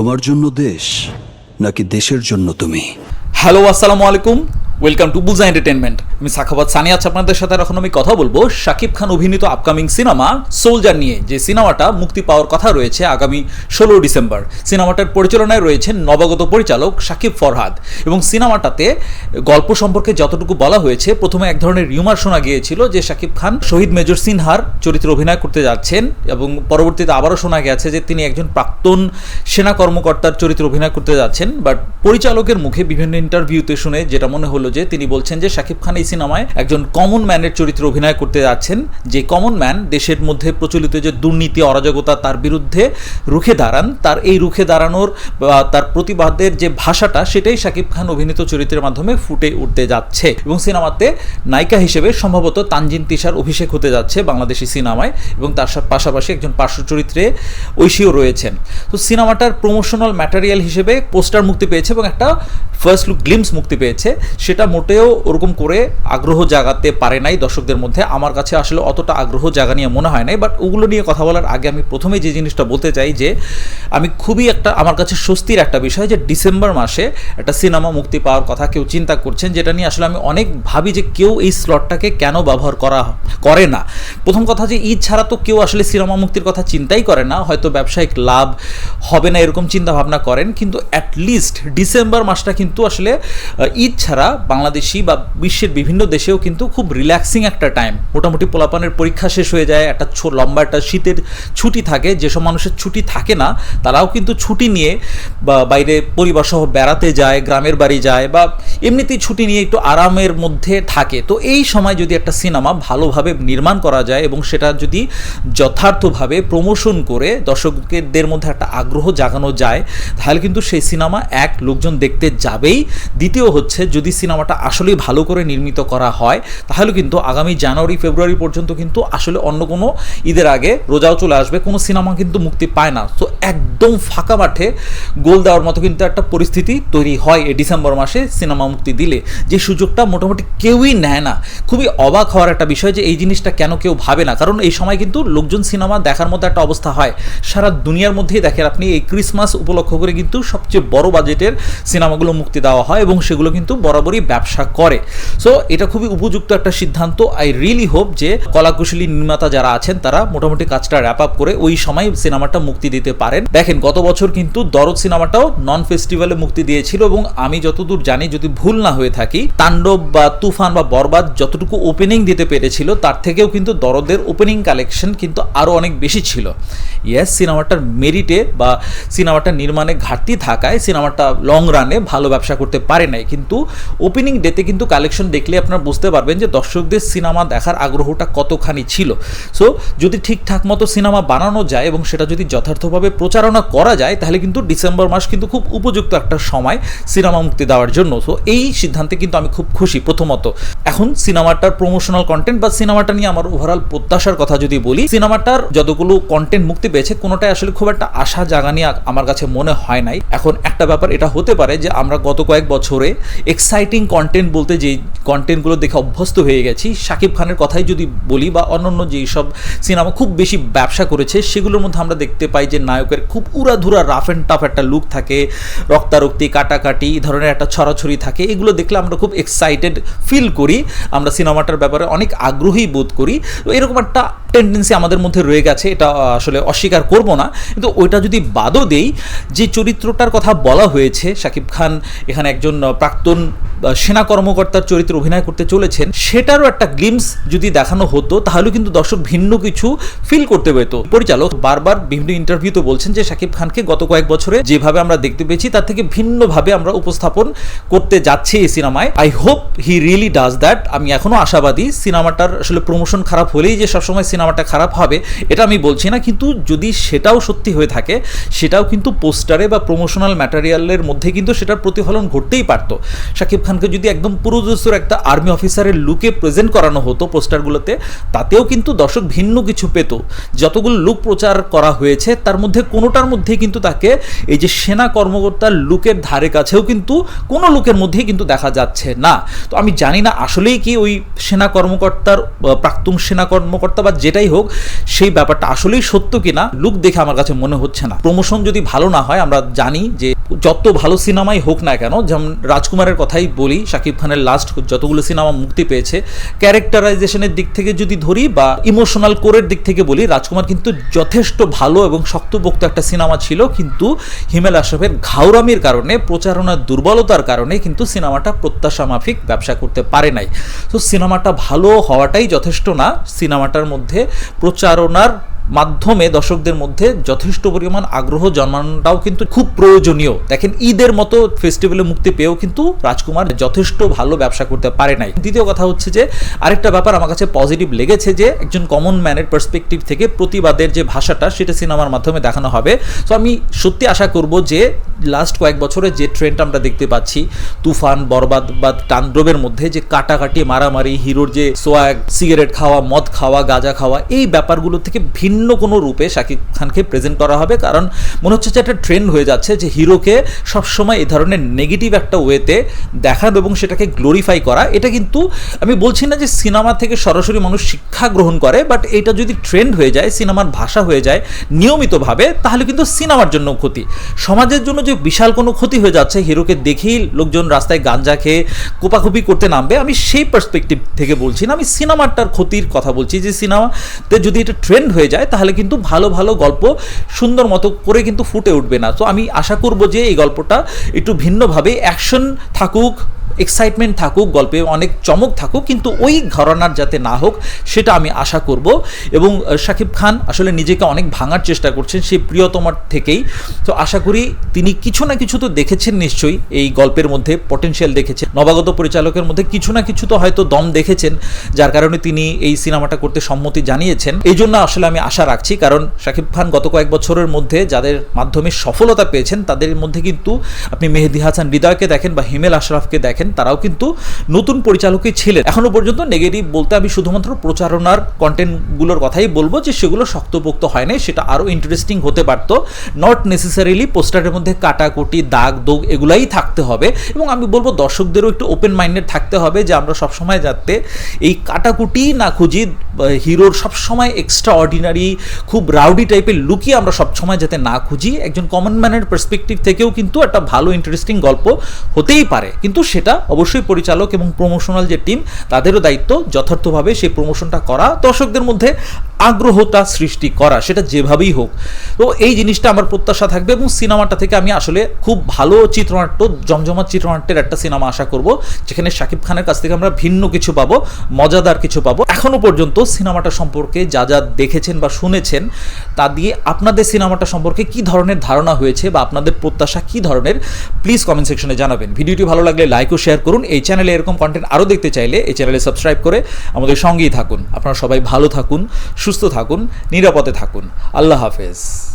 তোমার জন্য দেশ নাকি দেশের জন্য তুমি? হ্যালো আসসালামু আলাইকুম। ওয়েলকাম টু বুজা এন্টারটেনমেন্ট আমি সাখাবাদ সানি আছি আপনাদের সাথে এখন আমি কথা বলব শাকিব খান অভিনীত আপকামিং সিনেমা সোলজার নিয়ে। যে সিনেমাটা মুক্তি পাওয়ার কথা রয়েছে আগামী ষোলো ডিসেম্বর। সিনেমাটার পরিচালনায় রয়েছেন নবাগত পরিচালক শাকিব ফরহাদ। এবং সিনেমাটাতে গল্প সম্পর্কে যতটুকু বলা হয়েছে, প্রথমে এক ধরনের রিউমার শোনা গিয়েছিল যে শাকিব খান শহীদ মেজর সিনহার চরিত্রে অভিনয় করতে যাচ্ছেন এবং পরবর্তীতে আবারও শোনা গেছে যে তিনি একজন প্রাক্তন সেনা কর্মকর্তার চরিত্রে অভিনয় করতে যাচ্ছেন। বাট পরিচালকের মুখে বিভিন্ন ইন্টারভিউতে শুনে যেটা মনে হলো যে, তিনি বলছেন যে, শাকিব খান এই সিনেমায় একজন কমন ম্যানের চরিত্রে অভিনয় করতে যাচ্ছেন। যে কমন ম্যান দেশের মধ্যে প্রচলিত যে দুর্নীতি, অরাজকতা, তার বিরুদ্ধে রুখে দাঁড়ান, তার এই রুখে দাঁড়ানোর তার প্রতিবাদের যে ভাষাটা, সেটাই শাকিব খান অভিনীত চরিত্রের মাধ্যমে ফুটে উঠতে যাচ্ছে। এবং সিনেমাতে নায়িকা হিসেবে সম্ভবত তানজিন তিশার অভিষেক হতে যাচ্ছে বাংলাদেশি সিনেমায়, এবং তার সা- পাশাপাশি একজন পার্শ্ব চরিত্রে ঐশীও রয়েছেন। তো সিনেমাটার প্রমোশনাল ম্যাটেরিয়াল হিসেবে পোস্টার মুক্তি পেয়েছে এবং একটা ফার্স্ট লুক গ্লিমস মুক্তি পেয়েছে। সেটা মোটেও ওরকম করে আগ্রহ জাগাতে পারে নাই দর্শকদের মধ্যে। আমার কাছে আসলে অতটা আগ্রহ জাগা নিয়ে মনে হয় নাই বাট ওগুলো নিয়ে কথা বলার আগে আমি প্রথমে যে জিনিসটা বলতে চাই যে, আমি খুবই একটা, আমার কাছে স্বস্তির একটা বিষয় যে ডিসেম্বর মাসে একটা সিনেমা মুক্তি পাওয়ার কথা কেউ চিন্তা করছেন, যেটা নিয়ে আসলে আমি অনেক ভাবি যে কেউ এই স্লটটাকে কেন ব্যবহার করা, করে না। প্রথম কথা যে ঈদ ছাড়া তো কেউ আসলে সিনেমা মুক্তির কথা চিন্তাই করে না, হয়তো ব্যবসায়িক লাভ হবে না এরকম চিন্তা ভাবনা করেন, কিন্তু অ্যাটলিস্ট ডিসেম্বর মাসটা কিন্তু আসলে ঈদ ছাড়া বাংলাদেশি বা বিশ্বের বিভিন্ন দেশেও কিন্তু খুব রিল্যাক্সিং একটা টাইম মোটামুটি পোলাপানের পরীক্ষা শেষ হয়ে যায়, একটা লম্বা একটা শীতের ছুটি থাকে। যেসব মানুষের ছুটি থাকে না, তারাও কিন্তু ছুটি নিয়ে বা বাইরে পরিবার সহ বেড়াতে যায়, গ্রামের বাড়ি যায় বা এমনিতেই ছুটি নিয়ে একটু আরামের মধ্যে থাকে। তো এই সময় যদি একটা সিনেমা ভালোভাবে নির্মাণ করা যায় এবং সেটা যদি যথার্থভাবে প্রমোশন করে দর্শকদের মধ্যে একটা আগ্রহ জাগানো যায়, তাহলে কিন্তু সেই সিনেমা এক, লোকজন দেখতে যাবেই। দ্বিতীয় হচ্ছে যদি সিনেমাটা আসলেই ভালো করে নির্মিত করা হয়, তাহলে কিন্তু আগামী জানুয়ারি, ফেব্রুয়ারি পর্যন্ত কিন্তু আসলে অন্য কোনো ঈদের আগে রোজাও চলে আসবে, কোনো সিনেমা কিন্তু মুক্তি পায় না। তো একদম ফাঁকা মাঠে গোল দেওয়ার মতো কিন্তু একটা পরিস্থিতি তৈরি হয় এই ডিসেম্বর মাসে সিনেমা মুক্তি দিলে। যে সুযোগটা মোটামুটি কেউই নেয় না। খুবই অবাক হওয়ার একটা বিষয় যে এই জিনিসটা কেন কেউ ভাবে না। কারণ এই সময় কিন্তু লোকজন সিনেমা দেখার মতো একটা অবস্থা হয়। সারা দুনিয়ার মধ্যেই দেখেন আপনি, এই ক্রিসমাস উপলক্ষ করে কিন্তু সবচেয়ে বড় বাজেটের সিনেমাগুলো মুক্তি দেওয়া হয় এবং সেগুলো কিন্তু বরাবরই ব্যবসা করে। সো এটা খুবই উপযুক্ত একটা সিদ্ধান্ত। আই রিয়েলি হোপ যে কলাকুশলী নির্মাতা যারা আছেন, তারা মোটামুটি কাজটা র্যাপ আপ করে ওই সময় সিনেমাটা মুক্তি দিতে পারেন। দেখেন, গত বছর কিন্তু দরদ সিনেমাটাও নন ফেস্টিভ্যালে মুক্তি দিয়েছিল এবং আমি যতদূর জানি, যদি ভুল না হয়ে থাকি, তাণ্ডব বা তুফান বা বরবাদ যতটুকু ওপেনিং দিতে পেরেছিল, তার থেকেও কিন্তু দরদের ওপেনিং কালেকশন কিন্তু আরও অনেক বেশি ছিল। ইয়েস সিনেমাটার মেরিটে বা সিনেমাটা নির্মাণে ঘাটতি থাকায় সিনেমাটা লং রানে ভালো ব্যবসা করতে পারে নাই। কিন্তু ওপেনিং ডেতে কিন্তু কালেকশন দেখলে আপনারা বুঝতে পারবেন যে দর্শকদের সিনেমা দেখার আগ্রহটা কতখানি ছিল। সো যদি ঠিকঠাক মতো সিনেমা বানানো যায় এবং সেটা যদি যথার্থভাবে প্রচারণা করা যায়, তাহলে কিন্তু ডিসেম্বর মাস কিন্তু খুব উপযুক্ত একটা সময় সিনেমা মুক্তি দেওয়ার জন্য। সো এই সিদ্ধান্তে কিন্তু আমি খুব খুশি প্রথমত। এখন সিনেমাটার প্রমোশনাল কন্টেন্ট বা সিনেমাটা নিয়ে আমার ওভারঅল প্রত্যাশার কথা যদি বলি সিনেমাটার যতগুলো কন্টেন্ট মুক্তি পেয়েছে, কোনোটাই আসলে খুব একটা আশা জাগানি আমার কাছে মনে হয় নাই। এখন একটা ব্যাপার এটা হতে পারে যে আমরা গত কয়েক বছরে এক্সাইটিং কন্টেন্ট বলতে যেই কন্টেন্টগুলো দেখে অভ্যস্ত হয়ে গেছি শাকিব খানের কথাই যদি বলি বা অন্যান্য যেই সব সিনেমা খুব বেশি ব্যবসা করেছে, সেগুলোর মধ্যে আমরা দেখতে পাই যে নায়কের খুব উড়াধুরা রাফ অ্যান্ড টাফ একটা লুক থাকে, রক্তারক্তি, কাটাকাটি, এই ধরনের একটা ছড়াছড়ি থাকে, এগুলো দেখলে আমরা খুব এক্সাইটেড ফিল করি, আমরা সিনেমাটার ব্যাপারে অনেক আগ্রহী বোধ করি। তো এরকম একটা টেন্ডেন্সি আমাদের মধ্যে রয়ে গেছে, এটা আসলে অস্বীকার করব না, কিন্তু ওইটা যদি বাদও দেই, যে চরিত্রটার কথা বলা হয়েছে শাকিব খান এখানে একজন প্রাক্তন সেনা কর্মকর্তার চরিত্রে অভিনয় করতে চলেছেন, সেটারও একটা গ্লিমস যদি দেখানো হতো তাহলে কিন্তু দর্শক ভিন্ন কিছু ফিল করতে পেত। পরিচালক বারবার বিভিন্ন ইন্টারভিউতে বলছেন যে শাকিব খানকে গত কয়েক বছরে যেভাবে আমরা দেখতে পেয়েছি, তার থেকে ভিন্নভাবে আমরা উপস্থাপন করতে যাচ্ছি এই সিনেমায়। I hope he really does that আমি এখনও আশাবাদী সিনেমাটার আসলে প্রমোশন খারাপ হলেই যে সবসময় সিনেমাটা খারাপ হবে, এটা আমি বলছি না। কিন্তু যদি সেটাও সত্যি হয়ে থাকে, সেটাও কিন্তু পোস্টারে বা প্রমোশনাল ম্যাটেরিয়ালের মধ্যে কিন্তু সেটার প্রতিফলন ঘটতেই পারতো। শাকিব খানকে যদি একদম পুরোদস্তুর একটা আর্মি অফিসারের লুকে প্রেজেন্ট করানো হতো পোস্টারগুলোতে, তাতেও কিন্তু দর্শক ভিন্ন কিছু পেত। যতগুলো লুক প্রচার করা হয়েছে, তার মধ্যে কোনোটার মধ্যে কিন্তু তাকে এই যে সেনা কর্মকর্তার লুকের ধারে কাছেও কিন্তু কোনো লুকের মধ্যেই কিন্তু দেখা যাচ্ছে না। তো আমি জানি না আসলেই কি ওই সেনা কর্মকর্তার প্রাক্তন সেনা কর্মকর্তা বা যেটাই হোক, সেই ব্যাপারটা আসলেই সত্য কিনা লুক দেখে আমার কাছে মনে হচ্ছে না। প্রমোশন যদি ভালো না হয়, আমরা জানি যে যত ভালো সিনেমাই হোক না কেন, যেমন রাজকুমারের কথাই বলি, শাকিব খানের লাস্ট যতগুলো সিনেমা মুক্তি পেয়েছে ক্যারেক্টারাইজেশনের দিক থেকে যদি ধরি বা ইমোশনাল কোরের দিক থেকে বলি, রাজকুমার কিন্তু যথেষ্ট ভালো এবং শক্তপোক্ত একটা সিনেমা ছিল, কিন্তু হিমেল আশরাফের ঘাউরামির কারণে প্রচারণার দুর্বলতার কারণে কিন্তু সিনেমাটা প্রত্যাশা মাফিক ব্যবসা করতে পারে নাই। তো সিনেমাটা ভালো হওয়াটাই যথেষ্ট না, সিনেমাটার মধ্যে প্রচারণার মাধ্যমে দর্শকদের মধ্যে যথেষ্ট পরিমাণ আগ্রহ জন্মানোটাও কিন্তু খুব প্রয়োজনীয়। দেখেন, ঈদের মতো ফেস্টিভ্যালে মুক্তি পেয়েও কিন্তু রাজকুমার যথেষ্ট ভালো ব্যবসা করতে পারে নাই। দ্বিতীয় কথা হচ্ছে যে, আরেকটা ব্যাপার আমার কাছে পজিটিভ লেগেছে যে, একজন কমন ম্যানের পার্সপেক্টিভ থেকে প্রতিবাদের যে ভাষাটা, সেটা সিনেমার মাধ্যমে দেখানো হবে। তো আমি সত্যি আশা করব যে লাস্ট কয়েক বছরে যে ট্রেন্ড আমরা দেখতে পাচ্ছি, তুফান, বরবাদ বা তাণ্ডবের মধ্যে যে কাটাকাটি, মারামারি, হিরোর যে সোয়াগ সিগারেট খাওয়া, মদ খাওয়া, গাঁজা খাওয়া, এই ব্যাপারগুলো থেকে ভিন্ন কোনো রূপে শাকিব খানকে প্রেজেন্ট করা হবে, কারণ মনে হচ্ছে যে একটা ট্রেন্ড হয়ে যাচ্ছে যে হিরোকে সবসময় এই ধরনের নেগেটিভ একটা ওয়েতে দেখানো এবং সেটাকে গ্লোরিফাই করা। এটা কিন্তু আমি বলছি না যে সিনেমা থেকে সরাসরি মানুষ শিক্ষা গ্রহণ করে বাট এটা যদি ট্রেন্ড হয়ে যায়, সিনেমার ভাষা হয়ে যায় নিয়মিতভাবে, তাহলে কিন্তু সিনেমার জন্য ক্ষতি। সমাজের জন্য যে বিশাল কোনো ক্ষতি হয়ে যাচ্ছে, হিরোকে দেখেই লোকজন রাস্তায় গাঞ্জা খেয়ে কোপাকুপি করতে নামবে, আমি সেই পার্সপেক্টিভ থেকে বলছি না। আমি সিনেমাটার ক্ষতির কথা বলছি যে সিনেমাতে যদি এটা ট্রেন্ড হয়ে যায় তাহলে কিন্তু ভালো ভালো গল্প সুন্দর মতো করে কিন্তু ফুটে উঠবে না। তো আমি আশা করব যে এই গল্পটা একটু ভিন্নভাবে অ্যাকশন থাকুক এক্সাইটমেন্ট থাকুক, গল্পে অনেক চমক থাকুক, কিন্তু ওই ঘরানার যাতে না হোক, সেটা আমি আশা করব। এবং শাকিব খান আসলে নিজেকে অনেক ভাঙার চেষ্টা করছেন সেই প্রিয়তমার থেকেই। তো আশা করি তিনি কিছু না কিছু তো দেখেছেন নিশ্চয়ই, এই গল্পের মধ্যে পটেনশিয়াল দেখেছেন। নবাগত পরিচালকের মধ্যে কিছু না কিছু তো হয়তো দম দেখেছেন, যার কারণে তিনি এই সিনেমাটা করতে সম্মতি জানিয়েছেন। এই জন্য আসলে আমি আশা রাখছি, কারণ শাকিব খান গত কয়েক বছরের মধ্যে যাদের মাধ্যমে সফলতা পেয়েছেন, তাদের মধ্যে কিন্তু আপনি মেহেদি হাসান হৃদয়কে দেখেন বা হিমেল আশরাফকে দেখেন। তারাও কিন্তু নতুন পরিচালকই ছিলেন। এখনও পর্যন্ত নেগেটিভ বলতে আমি শুধুমাত্র প্রচারণার কন্টেন্টগুলোর কথাই বলব যে সেগুলো শক্তপোক্ত হয় নাই, সেটা আরও ইন্টারেস্টিং হতে পারতো। নট নেসেসারিলি পোস্টারের মধ্যে কাটাকুটি দাগ দোগ এগুলাই থাকতে হবে এবং আমি বলব দর্শকদেরও একটু ওপেন মাইন্ডেড থাকতে হবে যে আমরা সবসময় যাতে এই কাটাকুটি না খুঁজি হিরোর সবসময় এক্সট্রা অর্ডিনারি খুব রাউডি টাইপের লুকিয়ে আমরা সবসময় যাতে না খুঁজি। একজন কমন ম্যানের পার্সপেক্টিভ থেকেও কিন্তু একটা ভালো ইন্টারেস্টিং গল্প হতেই পারে। কিন্তু সেটা অবশ্যই পরিচালক এবং প্রমোশনাল যে টিম তাদেরও দায়িত্ব যথার্থভাবে সেই প্রমোশনটা করা, দর্শকদের মধ্যে আগ্রহটা সৃষ্টি করা, সেটা যেভাবেই হোক। তো এই জিনিসটা আমার প্রত্যাশা থাকবে এবং সিনেমাটা থেকে আমি আসলে খুব ভালো চিত্রনাট্য, জমজমাট চিত্রনাট্যের একটা সিনেমা আশা করব, যেখানে শাকিব খানের কাছ থেকে আমরা ভিন্ন কিছু পাবো, মজাদার কিছু পাবো। এখনও পর্যন্ত সিনেমাটা সম্পর্কে যা যা দেখেছেন বা শুনেছেন, তা দিয়ে আপনাদের সিনেমাটা সম্পর্কে কি ধরনের ধারণা হয়েছে বা আপনাদের প্রত্যাশা কি ধরনের প্লিজ কমেন্ট সেকশনে জানাবেন। ভিডিওটি ভালো লাগলে লাইক ও শেয়ার করুন। এই চ্যানেলে এরকম কন্টেন্ট আরও দেখতে চাইলে এই চ্যানেলে সাবস্ক্রাইব করে আমাদের সঙ্গেই থাকুন। আপনারা সবাই ভালো থাকুন, সুস্থ থাকুন, নিরাপদে থাকুন। আল্লাহ হাফেজ।